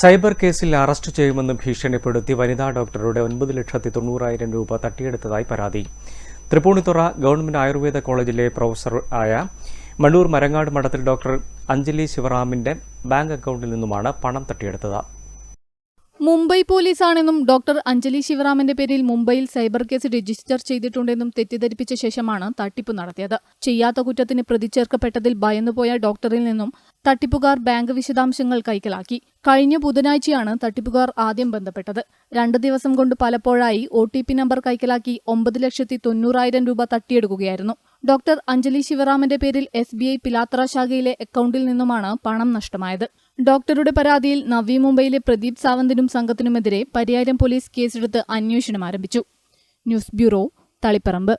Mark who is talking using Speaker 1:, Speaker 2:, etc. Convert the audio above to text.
Speaker 1: Cyber കേസിൽ arrest ചെയ്യുമെന്ന് ഭീഷണിപ്പെടുത്തി വനിതാ ഡോക്ടറുടെ ഒൻപത് ലക്ഷത്തി തൊണ്ണൂറായിരം രൂപ തട്ടിയെടുത്തതായി പരാതി. തൃപ്പൂണിത്തുറ ഗവൺമെന്റ് ആയുർവേദ കോളേജിലെ പ്രൊഫസർ ആയ മണ്ണൂർ മരങ്ങാട് മഠത്തിൽ ഡോക്ടർ അഞ്ജലി ശിവറാമിന്റെ ബാങ്ക് അക്കൗണ്ടിൽ നിന്നുമാണ് പണം തട്ടിയെടുത്തത്.
Speaker 2: മുംബൈ പോലീസാണെന്നും ഡോക്ടർ അഞ്ജലി ശിവറാമിന്റെ പേരിൽ മുംബൈയിൽ സൈബർ കേസ് രജിസ്റ്റർ ചെയ്തിട്ടുണ്ടെന്നും തെറ്റിദ്ധരിപ്പിച്ച ശേഷമാണ് തട്ടിപ്പ് നടത്തിയത്. ചെയ്യാത്ത കുറ്റത്തിന് പ്രതിചേർക്കപ്പെട്ടതിൽ ഭയന്നുപോയ ഡോക്ടറിൽ നിന്നും തട്ടിപ്പുകാർ ബാങ്ക് വിശദാംശങ്ങൾ കൈക്കലാക്കി. കഴിഞ്ഞ ബുധനാഴ്ചയാണ് തട്ടിപ്പുകാർ ആദ്യം ബന്ധപ്പെട്ടത്. രണ്ട് ദിവസം കൊണ്ട് പലപ്പോഴായി ഒ ടി പി നമ്പർ കൈക്കലാക്കി ഒമ്പത് ലക്ഷത്തി തൊണ്ണൂറായിരം രൂപ തട്ടിയെടുക്കുകയായിരുന്നു. ഡോക്ടർ അഞ്ജലി ശിവറാമന്റെ പേരിൽ എസ് ബി ഐ പിലാത്ര ശാഖയിലെ അക്കൗണ്ടിൽ നിന്നുമാണ് പണം നഷ്ടമായത്. ഡോക്ടറുടെ പരാതിയിൽ നവി മുംബൈയിലെ പ്രദീപ് സാവന്തിനും സംഘത്തിനുമെതിരെ പരിയാരം പോലീസ് കേസെടുത്ത് അന്വേഷണം ആരംഭിച്ചു. News bureau Taliparamba.